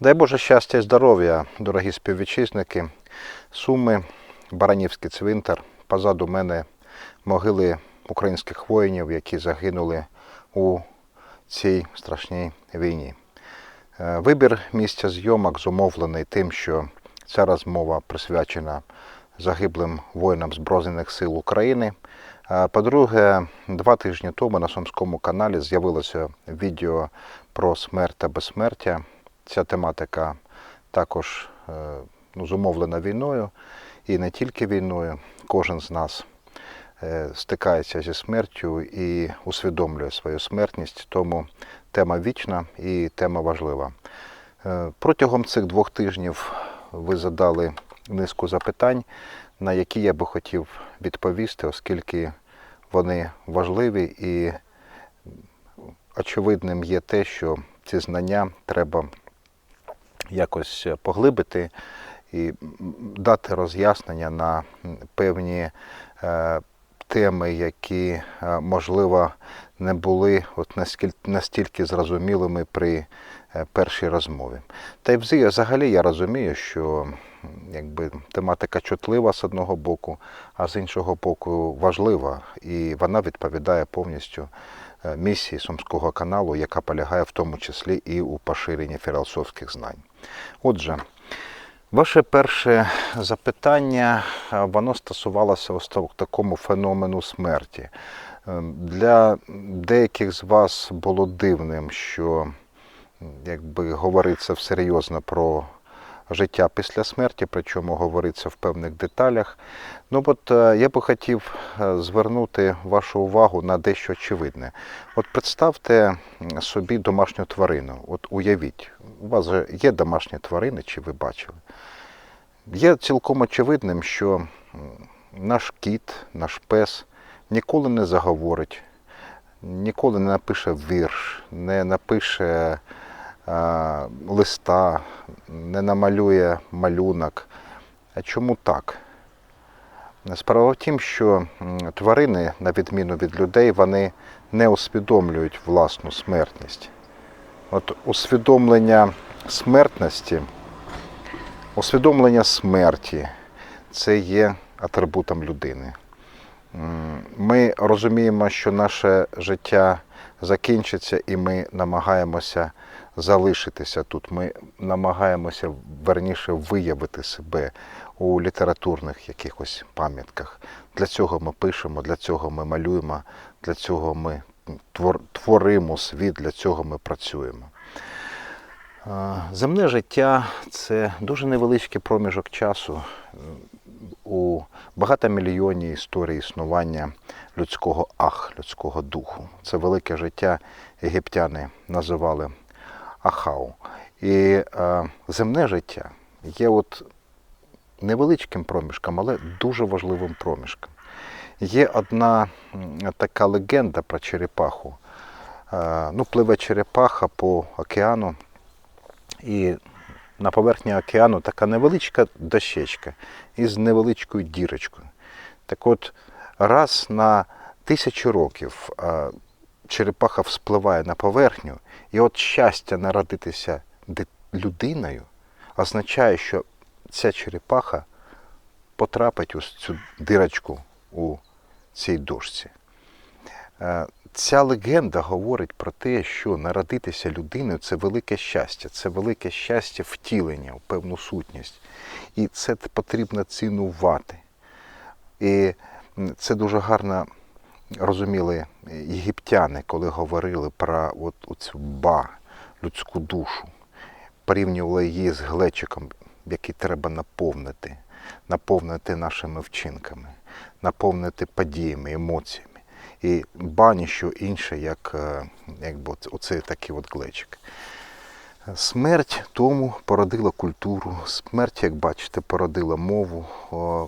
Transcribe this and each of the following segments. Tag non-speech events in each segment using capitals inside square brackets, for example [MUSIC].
Дай Боже щастя і здоров'я, дорогі співвітчизники. Суми, Баранівський цвинтар. Позаду мене могили українських воїнів, які загинули у цій страшній війні. Е, Вибір місця зйомок зумовлений тим, що ця розмова присвячена загиблим воїнам Збройних сил України. По-друге, два тижні тому на Сумському каналі з'явилося відео про смерть та безсмертя. Ця тематика також е, ну, зумовлена війною і не тільки війною. Кожен з нас е, стикається зі смертю і усвідомлює свою смертність, тому тема вічна і тема важлива. Е, Протягом цих двох тижнів ви задали низку запитань, на які я би хотів відповісти, оскільки вони важливі і очевидним є те, що ці знання треба якось поглибити і дати роз'яснення на певні е, теми, які, е, можливо, не були от наскільки, настільки зрозумілими при е, першій розмові. Та й взагалі- я розумію, що якби, тематика чутлива з одного боку, а з іншого боку важлива, і вона відповідає повністю е, місії Сумського каналу, яка полягає в тому числі і у поширенні філософських знань. Отже, ваше перше запитання, воно стосувалося ось так- такому феномену смерті. Е, Для деяких з вас було дивним, що якби говориться всерйозно про життя після смерті, причому говориться в певних деталях. Ну от е, я би хотів е, звернути вашу увагу на дещо очевидне. От представте собі домашню тварину. От уявіть, у вас же є домашні тварини, чи ви бачили? Є цілком очевидним, що наш кіт, наш пес ніколи не заговорить, ніколи не напише вірш, не напише листа, не намалює малюнок. Чому так? Справа в тім, що тварини, на відміну від людей, вони не усвідомлюють власну смертність. От усвідомлення смертності, усвідомлення смерті це є атрибутом людини. Ми розуміємо, що наше життя закінчиться, і ми намагаємося залишитися тут. Ми намагаємося верніше виявити себе у літературних якихось пам'ятках. Для цього ми пишемо, для цього ми малюємо, для цього ми творимо світ, для цього ми працюємо. Земне життя це дуже невеличкий проміжок часу у багатомільйонній історії існування людського ах, людського духу. Це велике життя єгиптяни називали ахау. І е, земне життя є от невеличким проміжком, але дуже важливим проміжком. Є одна така легенда про черепаху. Е, Ну, пливе черепаха по океану, і на поверхні океану така невеличка дощечка із невеличкою дірочкою. Так от, раз на тисячу років е, черепаха вспливає на поверхню, і от щастя народитися людиною означає, що ця черепаха потрапить у цю дирочку у цій дошці. Е, Ця легенда говорить про те, що народитися людиною це велике щастя, це велике щастя втілення в певну сутність. І це потрібно цінувати. І це дуже гарно розуміли єгиптяни, коли говорили про от, оцю ба, людську душу, порівнювали її з глечиком, який треба наповнити, наповнити нашими вчинками, наповнити подіями, емоціями. І ба ніщо інше, як, е, якби оцей такий от глечик. Смерть тому породила культуру, смерть, як бачите, породила мову,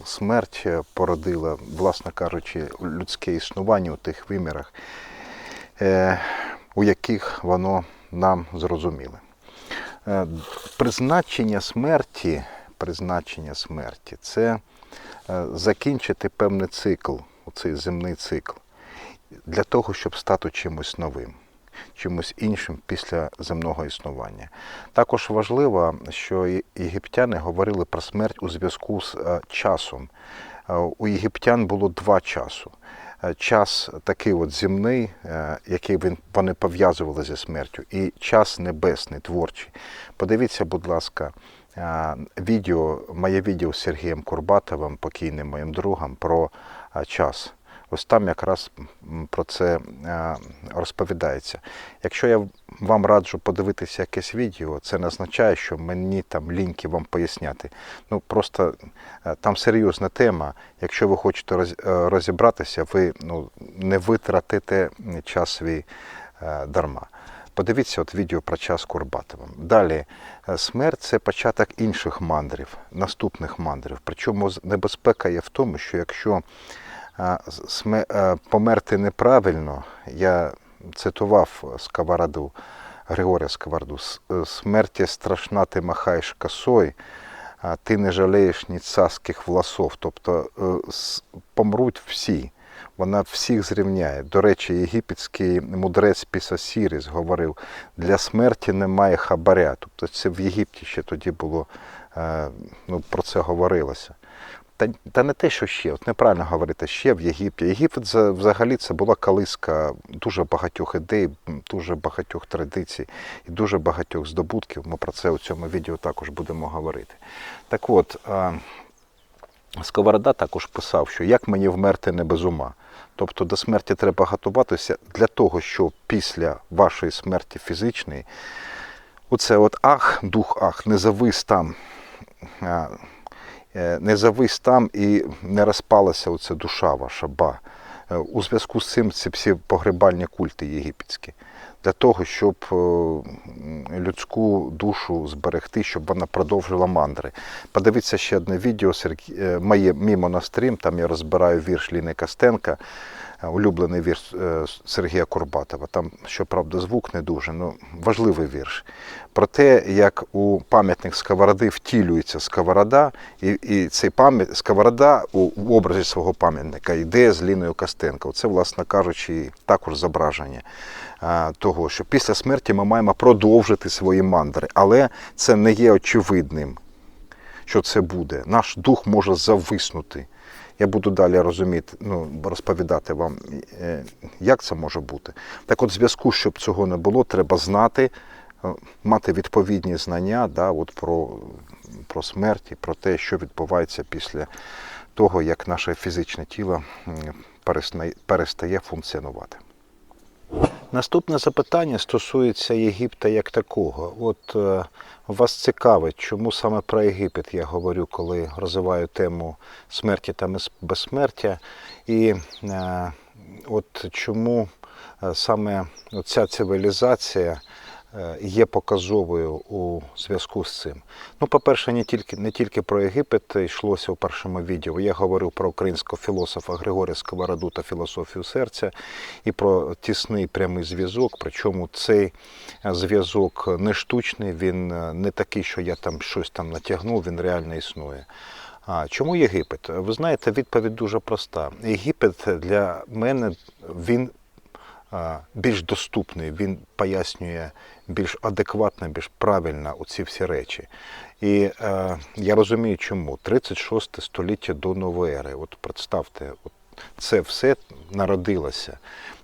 смерть е, породила, власне кажучи, людське існування у тих вимірах, е, у яких воно нам зрозуміле. Е, Призначення смерті, призначення смерті це закінчити певний цикл, оцей земний цикл, для того, щоб стати чимось новим. Чимось іншим після земного існування. Також важливо, що єгиптяни говорили про смерть у зв'язку з е, часом. Е, У єгиптян було два часу. Е, Час такий от земний, який вони пов'язували зі смертю, і час небесний, творчий. Подивіться, будь ласка, відео, моє відео з Сергієм Курбатовим, покійним моїм другом, про час. Ось там якраз про це е, розповідається. Якщо я вам раджу подивитися якесь відео, це не означає, що мені там ліньки вам поясняти. Ну просто е, там серйозна тема. Якщо ви хочете е, розібратися, ви ну, не витратите час свій дарма. Подивіться от відео про час Курбатовим. Далі, смерть це початок інших мандрів, наступних мандрів. Причому небезпека є в тому, що якщо померти неправильно, я цитував Сковороду, Григорія Сковороду, смерті страшна ти махаєш косой, а ти не жалієш ні царських власов. Тобто е, помруть всі. Вона всіх зрівняє. До речі, єгипетський мудрець Пісосіріс говорив, для смерті немає хабаря. Тобто це в Єгипті ще тоді було, е, ну, про це говорилося. Та, та не те, що ще, от неправильно говорити, ще в Єгипті. Єгипет взагалі це була колиска дуже багатьох ідей, дуже багатьох традицій і дуже багатьох здобутків. Ми про це у цьому відео також будемо говорити. Так от, Сковорода також писав, що як мені вмерти не без ума. Тобто до смерті треба готуватися для того, щоб після вашої смерті фізичної, оце от ах, дух ах, не завис там, не завис там і не розпалася оця душа ваша ба. Е, У зв'язку з цим ці всі погребальні культи єгипетські. Для того, щоб е, людську душу зберегти, щоб вона продовжила мандри. Подивіться ще одне відео е, моє мій монастрім, там я розбираю вірш Ліни Костенка, е, улюблений вірш е, Сергія Курбатова. Там, щоправда, звук не дуже, ну важливий вірш. Про те, як у пам'ятник Сковороди втілюється сковорода, і, і цей пам'ят сковорода у, в образі свого пам'ятника йде з Ліною Костенко. Це, власне кажучи, також зображення а, того, що після смерті ми маємо продовжити свої мандри, але це не є очевидним, що це буде. Наш дух може зависнути. Я буду далі розуміти, ну, розповідати вам, е, як це може бути. Так от, в зв'язку, щоб цього не було, треба знати, е, мати відповідні знання да, от про, про смерть і про те, що відбувається після того, як наше фізичне тіло перестає, функціонувати. Наступне запитання стосується Єгипта як такого. От е, вас цікавить, чому саме про Єгипет я говорю, коли розвиваю тему смерті та безсмертя, і е, от чому е, саме ця цивілізація є показовою у зв'язку з цим. Ну, по-перше, не тільки, не тільки про Єгипет йшлося у першому відео. Я говорив про українського філософа Григорія Сковороду та філософію серця і про тісний прямий зв'язок. Причому цей е, зв'язок не штучний, він е, не такий, що я там щось там натягнув, він реально існує. А чому Єгипет? Ви знаєте, відповідь дуже проста. Єгипет для мене він більш доступний, він пояснює більш адекватно, більш правильно оці всі речі. І е, я розумію, чому 36 століття до нової ери. От представте, от це все народилося.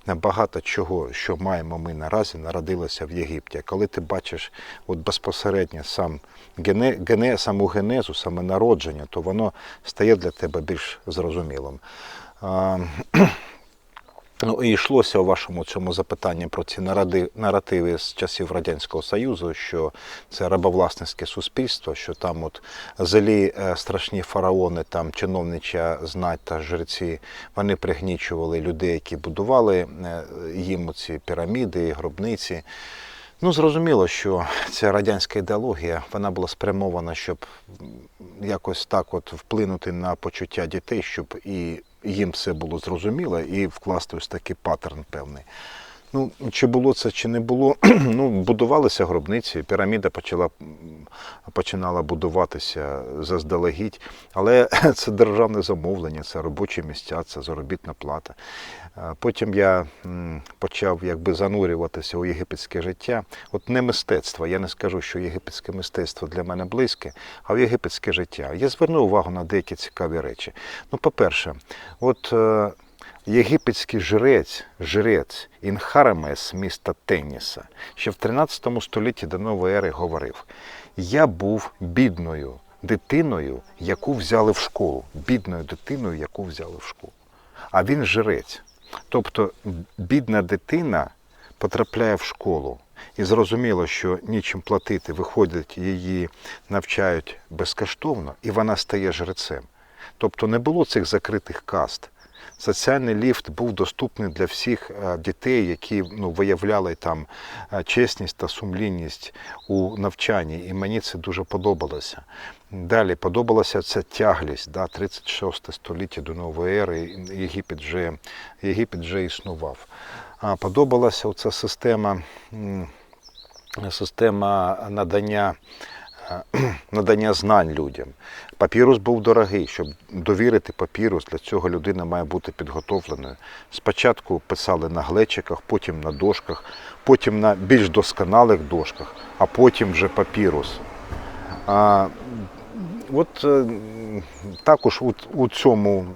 Багато чого, що маємо ми наразі, народилося в Єгипті. Коли ти бачиш от безпосередньо сам гене, гене, саму генезу, саме народження, то воно стає для тебе більш зрозумілим. А, Ну і йшлося у вашому цьому запитанні про ці наради, наративи з часів Радянського Союзу, що це рабовласницьке суспільство, що там от зелі е, страшні фараони, там чиновнича знать та жреці, вони пригнічували людей, які будували е, їм ці піраміди, гробниці. Ну, зрозуміло, що ця радянська ідеологія вона була спрямована, щоб якось так от вплинути на почуття дітей, щоб і їм все було зрозуміло, і вкласти ось такий паттерн певний. Ну, чи було це, чи не було, [CLEARS THROAT] ну, будувалися гробниці, піраміда почала, починала будуватися заздалегідь, але [LAUGHS] це державне замовлення, це робочі місця, це заробітна плата. Е, Потім я почав якби занурюватися у єгипетське життя. От не мистецтво, я не скажу, що єгипетське мистецтво для мене близьке, а в єгипетське життя. Я звернув увагу на деякі цікаві речі. Ну, по-перше, от е, єгипетський жрець, жрець Інхарамес міста Теніса ще в 13 столітті до нової ери говорив: Я був бідною дитиною, яку взяли в школу. Бідною дитиною, яку взяли в школу. А він жрець. Тобто бідна дитина потрапляє в школу. І зрозуміло, що нічим платити, виходять, її навчають безкоштовно, і вона стає жрецем. Тобто не було цих закритих каст. Соціальний ліфт був доступний для всіх е, дітей, які ну, виявляли там е, чесність та сумлінність у навчанні. І мені це дуже подобалося. Далі подобалася ця тяглість, да, 36 століття до нової ери, Єгипет вже, Єгипет вже існував. А подобалася оця система, система надання е, [CLEARS THROAT] надання знань людям. Папірус був дорогий. Щоб довірити папірус, для цього людина має бути підготовленою. Спочатку писали на глечиках, потім на дошках, потім на більш досконалих дошках, а потім вже папірус. А, от е, також у, у цьому.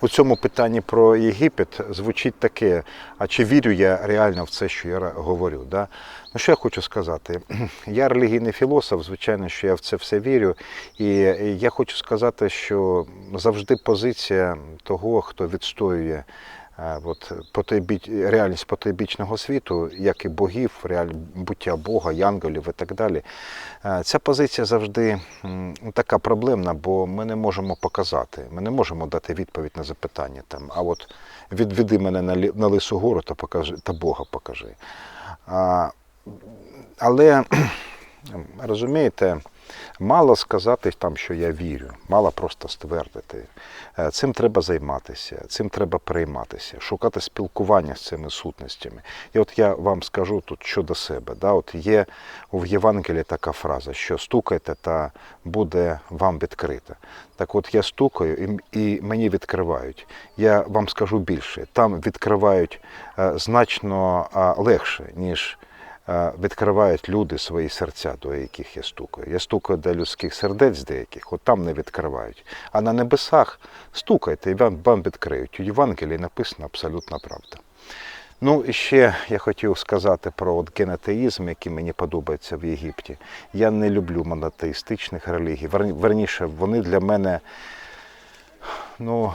У цьому питанні про Єгипет звучить таке: а чи вірю я реально в це, що я говорю? Да? Ну, що я хочу сказати? [CLEARS THROAT] Я релігійний філософ, звичайно, що я в це все вірю. І я хочу сказати, що завжди позиція того, хто відстоює е, от, реальність потойбічного світу, як і богів, реаль... буття Бога, янголів і так далі. Е, Ця позиція завжди така проблемна, бо ми не можемо показати, ми не можемо дати відповідь на запитання. Там, а от відведи мене на лису гору та, покажи, та Бога покажи. Але [CLEARS THROAT] розумієте, мало сказати там, що я вірю, мало просто ствердити. Е, Цим треба займатися, цим треба перейматися, шукати спілкування з цими сутностями. І от я вам скажу тут щодо себе. Да? От є в Євангелії така фраза, що стукайте та буде вам відкрито. Так от я стукаю і, мені відкривають. Я вам скажу більше, там відкривають е, значно легше, ніж відкривають люди свої серця, до яких я стукаю. Я стукаю до людських сердець деяких, от там не відкривають. А на небесах стукайте, і вам, відкриють. У Євангелії написано абсолютна правда. Ну і ще я хотів сказати про от генетеїзм, який мені подобається в Єгипті. Я не люблю монотеїстичних релігій. Верніше, вони для мене, ну,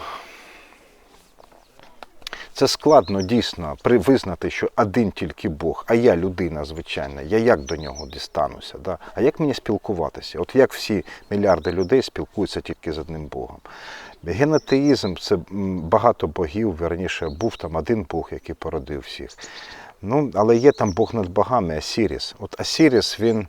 це складно дійсно визнати, що один тільки Бог, а я людина звичайна. Я як до нього дістануся? Да? А як мені спілкуватися? От як всі мільярди людей спілкуються тільки з одним Богом? Генетеїзм це багато богів, верніше, був там один Бог, який породив всіх. Ну, але є там Бог над богами, Асіріс. От Асіріс, він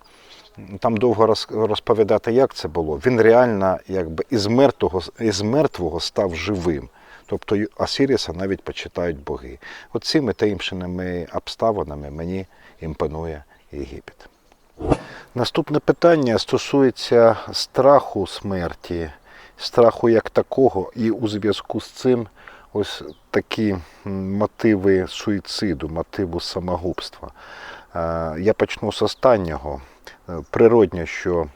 там довго розповідати, як це було. Він реально якби із мертвого, із мертвого став живим. Тобто Асіріса навіть почитають боги. От цими та іншими обставинами мені імпонує Єгипет. Наступне питання стосується страху смерті, страху як такого, і у зв'язку з цим ось такі мотиви суїциду, мотиву самогубства. Е, Я почну з останнього. Е, Природньо, що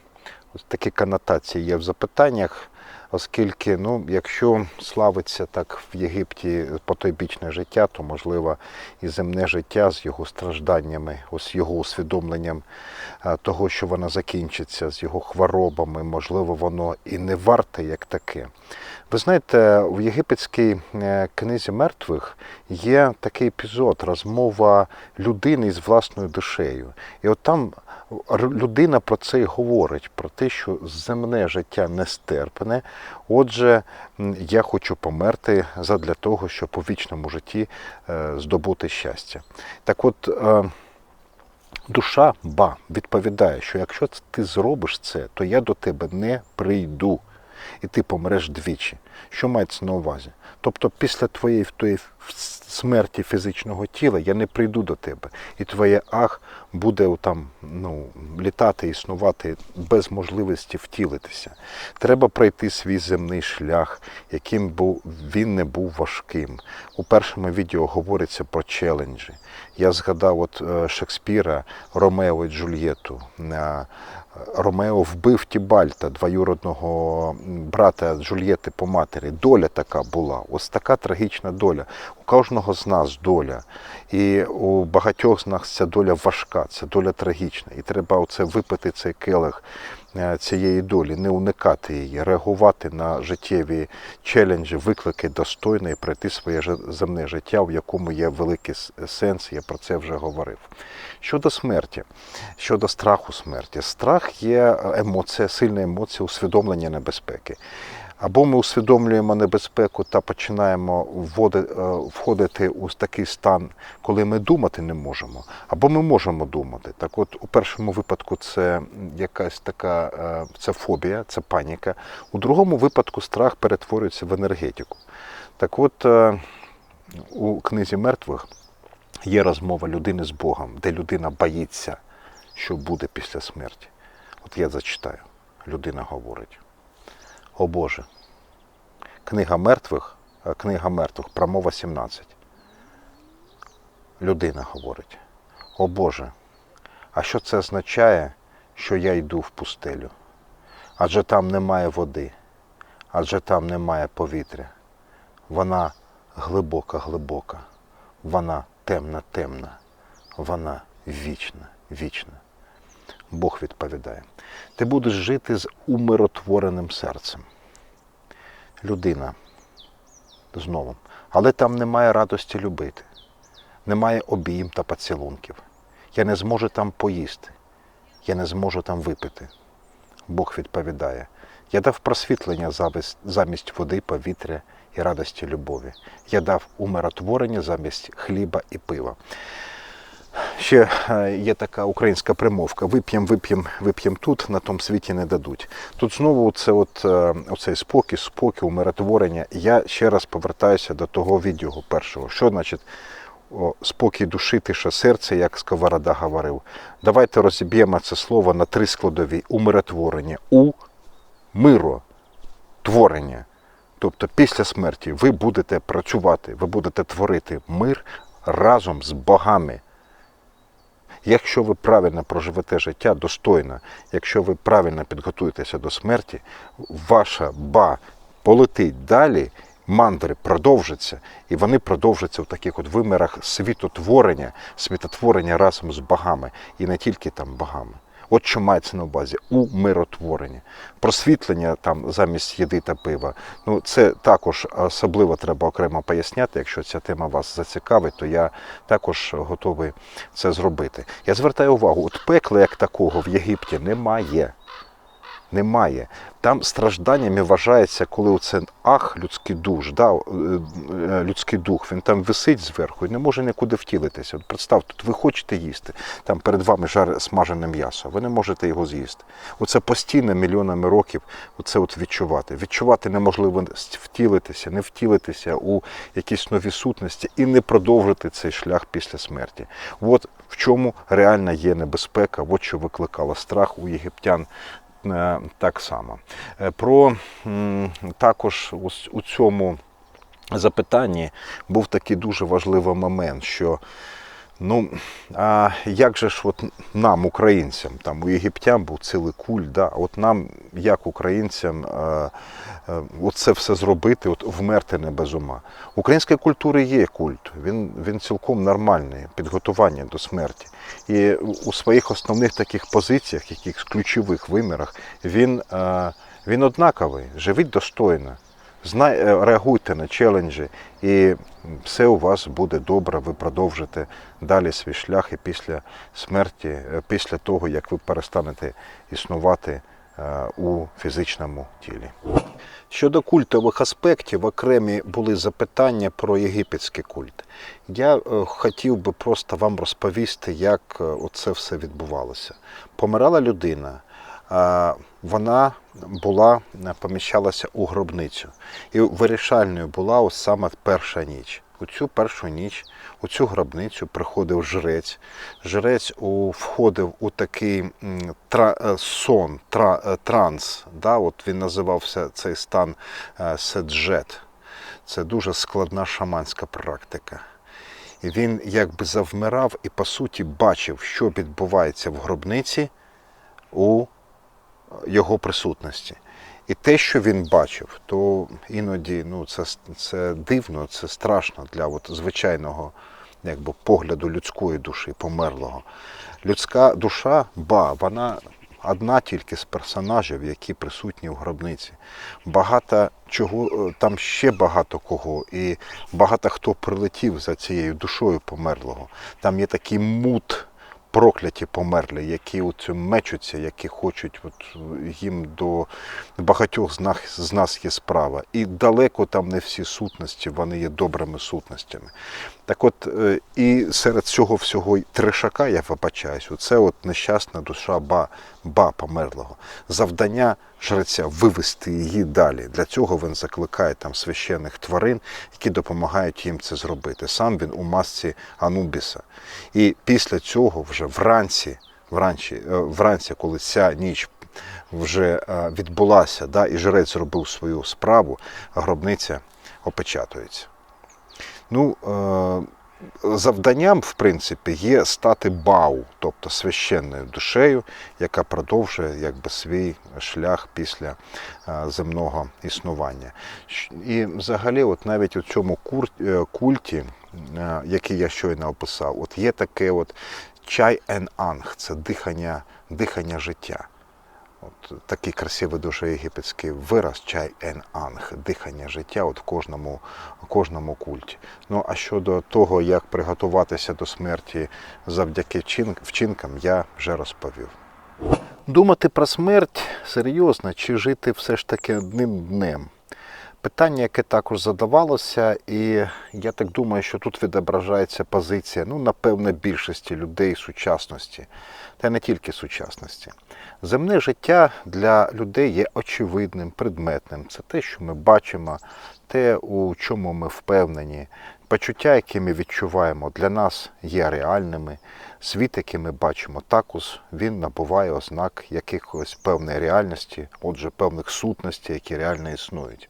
ось такі конотації є в запитаннях, оскільки, ну, якщо славиться так в Єгипті потойбічне життя, то можливо і земне життя з його стражданнями, ось його усвідомленням того, що воно закінчиться, з його хворобами, можливо, воно і не варте як таке. Ви знаєте, в єгипетській е, книзі мертвих є такий епізод, розмова людини з власною душею. І от там людина про це і говорить, про те, що земне життя нестерпне. Отже, я хочу померти задля того, щоб у вічному житті е, здобути щастя. Так от. е, Душа ба відповідає, що якщо ти зробиш це, то я до тебе не прийду, і ти помреш двічі. Що мається на увазі? Тобто, після твоєї тої смерті фізичного тіла, я не прийду до тебе. І твоє ах буде там, ну, літати, існувати без можливості втілитися. Треба пройти свій земний шлях, яким був, він не був важким. У першому відео говориться про челенджі. Я згадав от е, Шекспіра Ромео і Джульєту. Е, Ромео вбив Тібальта, двоюродного брата Джульєти по матері. Доля така була. Ось така трагічна доля. У кожного з нас доля. І у багатьох з нас ця доля важка, ця доля трагічна. І треба оце випити цей келих е, цієї долі, не уникати її, реагувати на життєві челенджі, виклики достойно і пройти своє земне життя, в якому є великий сенс, я про це вже говорив. Щодо смерті, щодо страху смерті, страх є емоція, сильна емоція усвідомлення небезпеки. Або ми усвідомлюємо небезпеку та починаємо е, входити у такий стан, коли ми думати не можемо, або ми можемо думати. Так от у першому випадку це якась така е, це фобія, це паніка. У другому випадку страх перетворюється в енергетику. Так от е, у книзі мертвих є розмова людини з Богом, де людина боїться, що буде після смерті. От я зачитаю. Людина говорить: О Боже, книга мертвих, е, книга мертвих, промова 17. Людина говорить: О Боже, а що це означає, що я йду в пустелю? Адже там немає води, адже там немає повітря. Вона глибока, глибока, вона темна, темна, вона вічна, вічна. Бог відповідає: ти будеш жити з умиротвореним серцем. Людина знову. Але там немає радості любити, немає обійм та поцілунків. Я не зможу там поїсти, я не зможу там випити. Бог відповідає: Я дав просвітлення замість, води, повітря і радості любові. Я дав умиротворення замість хліба і пива. Ще е, є така українська примовка: вип'єм, вип'єм, вип'єм тут, на тому світі не дадуть. Тут знову це от, е, оцей спокій, спокій, умиротворення. Я ще раз повертаюся до того відео першого. Що значить спокій душі, тиша серця, як Сковорода говорив. Давайте розіб'ємо це слово на три складові: умиротворення, у миро, творення. Тобто після смерті ви будете працювати, ви будете творити мир разом з богами. Якщо ви правильно проживете життя достойно, якщо ви правильно підготуєтеся до смерті, ваша ба полетить далі, мандри продовжаться, і вони продовжаться в таких от вимірах світотворення, світотворення разом з богами, і не тільки там богами. От що мається на увазі миротворенні. Просвітлення там замість їди та пива. Ну це також особливо треба окремо поясняти. Якщо ця тема вас зацікавить, то я також готовий це зробити. Я звертаю увагу, от пекла як такого в Єгипті немає. Немає. Там стражданнями вважається, коли оце ах, людський душ, да, е, е, людський дух, він там висить зверху і не може нікуди втілитися. От представте, тут ви хочете їсти, там перед вами жар смажене м'ясо, ви не можете його з'їсти. Оце постійно мільйонами років оце от відчувати. Відчувати неможливість втілитися, не втілитися у якісь нові сутності і не продовжити цей шлях після смерті. От в чому реальна є небезпека, от що викликало страх у єгиптян так само. Е, Про також у цьому запитанні був такий дуже важливий момент, що ну, а як же ж от нам, українцям, там у єгиптян був цілий культ, да, от нам, як українцям, е, е, от це все зробити, от вмерти не без ума. Української культури є культ, він, він цілком нормальний, підготування до смерті. І у своїх основних таких позиціях, якихось ключових вимірах, він, е, він однаковий, живіть достойно. Е, реагуйте на челенджі, і все у вас буде добре. Ви продовжите далі свій шлях і після смерті, е, після того, як ви перестанете існувати е, у фізичному тілі. Щодо культових аспектів, окремі були запитання про єгипетський культ. Я хотів би просто вам розповісти, як е, оце все відбувалося. Помирала людина. Вона була поміщалася у гробницю, і вирішальною була ось саме перша ніч. у цю першу ніч, у цю гробницю приходив жрець. Жрець у, входив у такий тра, е, сон, тра, е, транс. Да? От він називався цей стан е, седжет. Це дуже складна шаманська практика. І він якби завмирав і по суті бачив, що відбувається в гробниці у його присутності. І те, що він бачив, то іноді ну, це, це дивно, це страшно для от, звичайного якби, погляду людської душі, померлого. Людська душа, ба, вона одна тільки з персонажів, які присутні в гробниці. Багато чого, е, там ще багато кого, і багато хто прилетів за цією душою померлого. Там є такий мут прокляті померлі, які от мечуться, які хочуть, от їм до багатьох з нас, з нас є справа. І далеко там не всі сутності, вони є добрими сутностями. Так от, е, і серед цього всього й трешака, я вибачаюсь, це от нещасна душа ба, ба померлого. Завдання жреця вивести її далі. Для цього він закликає там священних тварин, які допомагають їм це зробити. Сам він у масці Анубіса. І після цього вже вранці, вранці, е, вранці коли ця ніч вже е, відбулася, да, і жрець зробив свою справу, гробниця опечатується. Ну, е, завданням, в принципі, є стати бау, тобто священною душею, яка продовжує якби, свій шлях після е, земного існування. І взагалі, от навіть у цьому е, культі, е, який я щойно описав, от є таке от чай ен анг, це дихання, дихання життя. От такий красивий дуже єгипетський вираз чай ен анг, дихання життя от в кожному, кожному культі. Ну а щодо того, як приготуватися до смерті завдяки вчинкам, я вже розповів. Думати про смерть серйозно чи жити все ж таки одним днем? Питання, яке також задавалося, і я так думаю, що тут відображається позиція, ну, напевне, більшості людей сучасності, та не тільки сучасності. Земне життя для людей є очевидним, предметним. Це те, що ми бачимо, те, у чому ми впевнені. Почуття, які ми відчуваємо, для нас є реальними. Світ, який ми бачимо, також він набуває ознак якихось певної реальності, отже, певних сутностей, які реально існують.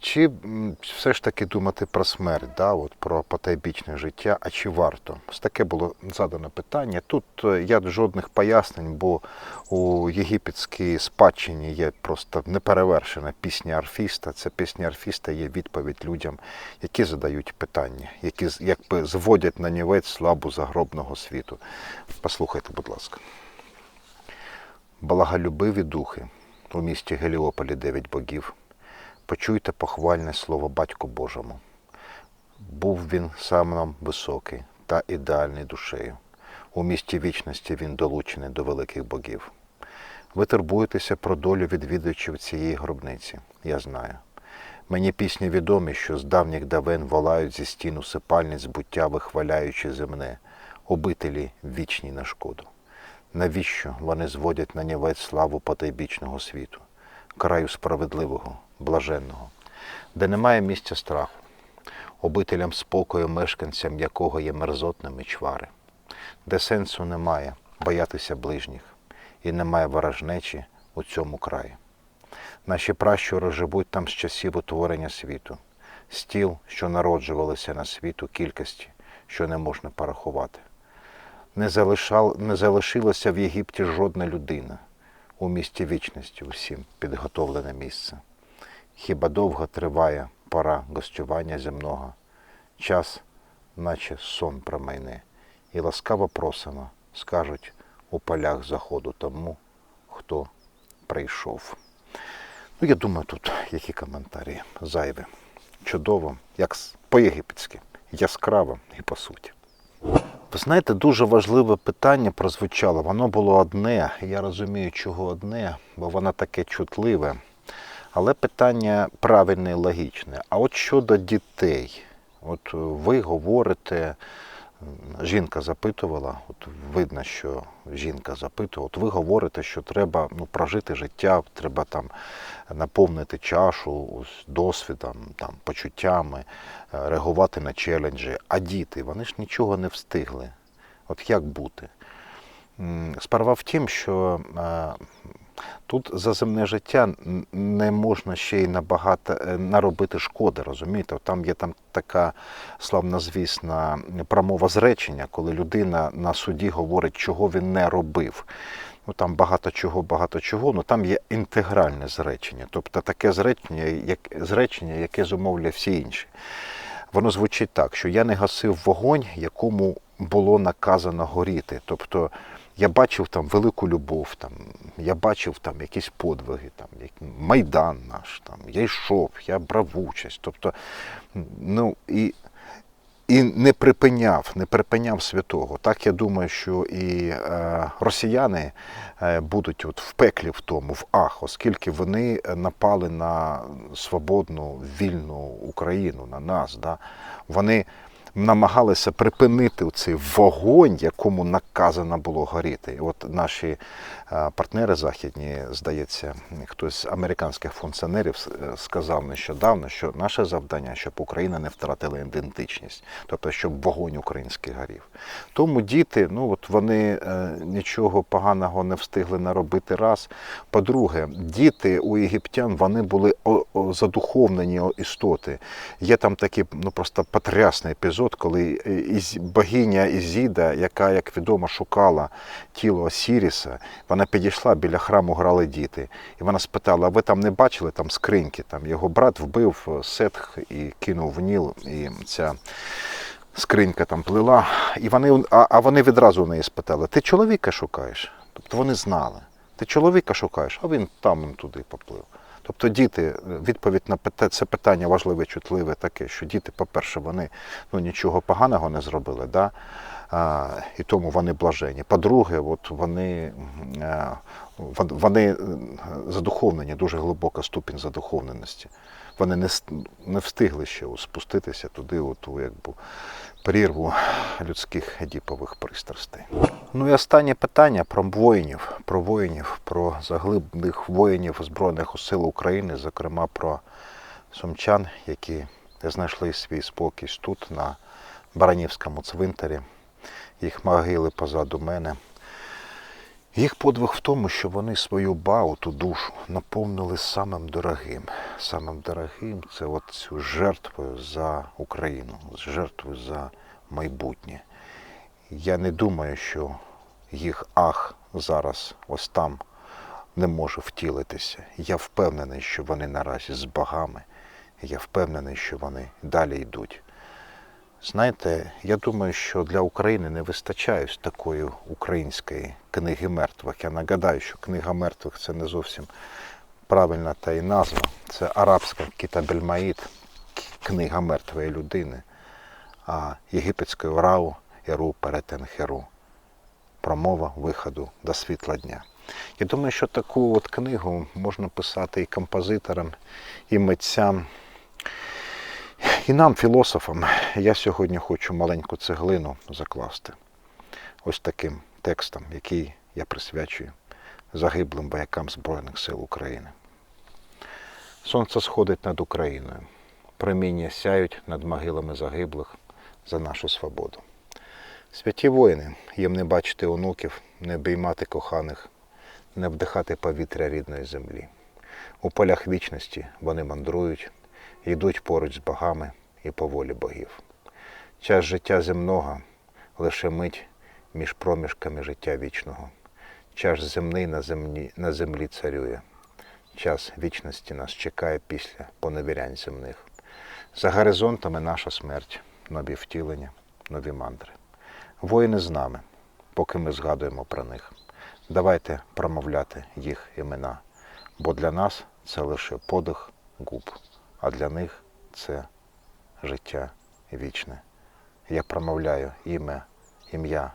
Чи все ж таки думати про смерть, да, от про потайбічне життя, а чи варто? Ось таке було задано питання. Тут е, я жодних пояснень, бо у єгипетській спадщині є просто неперевершена пісня арфіста. Це пісня арфіста є відповідь людям, які задають питання, які якби зводять на нівець слабу загробного світу. Послухайте, будь ласка. Благолюбиві духи у місті Геліополі дев'ять богів. Почуйте похвальне слово Батьку Божому. Був він сам нам високий та ідеальний душею. У місті вічності він долучений до великих богів. Ви турбуєтеся про долю відвідувачів цієї гробниці, я знаю. Мені пісні відомі, що з давніх давен волають зі стіну сипальниць буття, вихваляючи земне, обителі вічні на шкоду. Навіщо вони зводять на нівець славу потайбічного світу, краю справедливого, блаженного, де немає місця страху, обителям спокою, мешканцям якого є мерзотними чвари, де сенсу немає боятися ближніх і немає ворожнечі у цьому краї. Наші пращури живуть там з часів утворення світу, стіл, що народжувалися на світу кількості, що не можна порахувати. Не, залишал, не залишилося в Єгипті жодна людина. У місті вічності усім підготовлене місце. Хіба довго триває пора гостювання земного? Час, наче сон промайне, і ласкаво просимо, скажуть у полях заходу тому, хто прийшов. Ну, я думаю, тут які коментарі зайві. Чудово, як по-єгипетськи, яскраво і по суті. Ви знаєте, дуже важливе питання прозвучало. Воно було одне. Я розумію, чого одне, бо воно таке чутливе. Але питання правильне і логічне. А от щодо дітей, от ви говорите жінка запитувала, от видно, що жінка запитувала, от ви говорите, що треба ну, прожити життя, треба там наповнити чашу ось, досвідом, там, почуттями, е, реагувати на челенджі. А діти, вони ж нічого не встигли. От як бути? Справа в тім, що е, тут за земне життя не можна ще й набагато е, наробити шкоди, розумієте? Там є там така славнозвісна промова зречення, коли людина на суді говорить, чого він не робив. Ну там багато чого, багато чого, ну там є інтегральне зречення, тобто таке зречення, як, зречення, яке зумовлює всі інші. Воно звучить так, що я не гасив вогонь, якому було наказано горіти. Тобто я бачив там велику любов, там, я бачив там якісь подвиги, там, як Майдан наш, там, я йшов, я брав участь. Тобто, ну, і, і не припиняв, не припиняв святого. Так я думаю, що і е, росіяни е, будуть от в пеклі в тому, в ах, оскільки вони напали на свободну, вільну Україну, на нас. Да? Вони намагалися припинити цей вогонь, якому наказано було горіти. От наші е, партнери західні, здається, хтось з американських функціонерів е, сказав нещодавно, що наше завдання, щоб Україна не втратила ідентичність, тобто щоб вогонь український горів. Тому діти, ну от вони е, нічого поганого не встигли наробити раз. По-друге, діти у єгиптян вони були задуховнені істоти. Є там такий ну просто потрясний епізод, коли е, богиня Ізіда, яка, як відомо, шукала тіло Осіріса, вона підійшла біля храму, грали діти. І вона спитала: а ви там не бачили там скриньки? Там його брат вбив е, сетх і кинув в Ніл, і ця скринька там плила. І вони, а, а вони відразу у неї спитали: ти чоловіка шукаєш? Тобто вони знали. Ти чоловіка шукаєш, а він там туди поплив. Тобто діти, відповідь на це питання важливе, чутливе таке, що діти, по-перше, вони ну, нічого поганого не зробили, да? а, і тому вони блажені. По-друге, от вони, е, вони е, задуховнені, дуже глибока ступінь задуховненості. Вони не, не встигли ще спуститися туди, у ту якби, прірву людських діпових пристрастей. Ну і останнє питання про воїнів, про воїнів, про заглибних воїнів Збройних сил України, зокрема про сумчан, які знайшли свій спокій тут, на Баранівському цвинтарі. Їх могили позаду мене. Їх подвиг в тому, що вони свою бауту душу наповнили самим дорогим. Самим дорогим це от цю жертвою за Україну, жертвою за майбутнє. Я не думаю, що їх ах зараз ось там не може втілитися. Я впевнений, що вони наразі з богами. Я впевнений, що вони далі йдуть. Знаєте, я думаю, що для України не вистачає такої української книги мертвих. Я нагадаю, що книга мертвих це не зовсім правильна та й назва. Це арабська Кітабельмаїд, книга мертвої людини, а єгипетською Рау Еру Перетен Херу. Промова виходу до світла дня. Я думаю, що таку от книгу можна писати і композиторам, і митцям, і нам, філософам, я сьогодні хочу маленьку цеглину закласти ось таким текстом, який я присвячую загиблим воякам Збройних сил України. Сонце сходить над Україною, проміння сяють над могилами загиблих за нашу свободу. Святі воїни, їм не бачити онуків, не обіймати коханих, не вдихати повітря рідної землі. У полях вічності вони мандрують, йдуть поруч з богами і по волі богів. Час життя земного лише мить між проміжками життя вічного. Час земний на землі, на землі царює. Час вічності нас чекає після поневірянь земних. За горизонтами наша смерть, нові втілення, нові мандри. Воїни з нами, поки ми згадуємо про них. Давайте промовляти їх імена, бо для нас це лише подих губ, а для них це життя вічне. Я промовляю ім'я, ім'я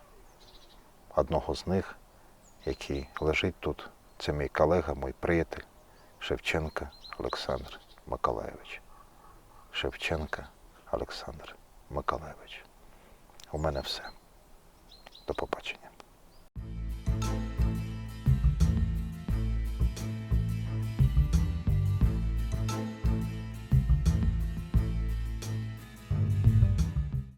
одного з них, який лежить тут. Це мій колега, мій приятель Шевченка Олександр Миколаєвич. Шевченка Олександр Миколаєвич. У мене все. До побачення.